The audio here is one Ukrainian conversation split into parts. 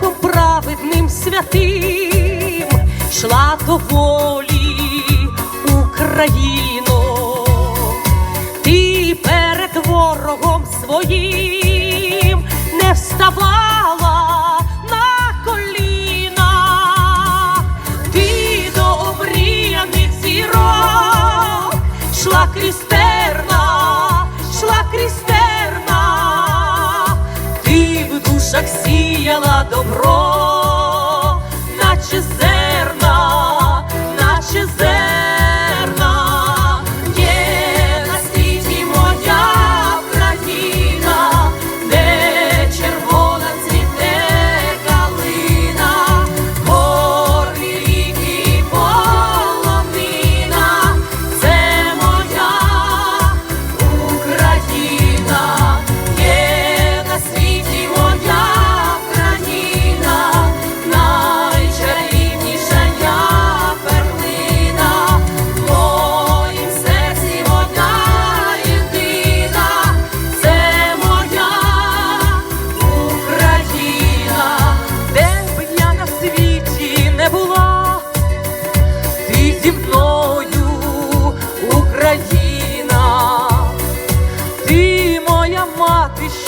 шляхом праведним святим, йшла до волі Україно, ти перед ворогом своїм не вставала на коліна, ти до обріяних зірок, шла крізь добро.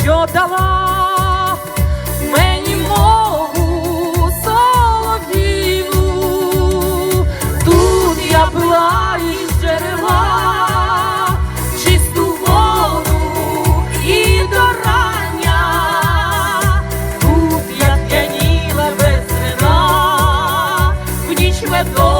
що дала мені мову солов'їну. тут я пила із джерела, чисту воду і дорання, тут я п'яніла без вина, в ніч медо.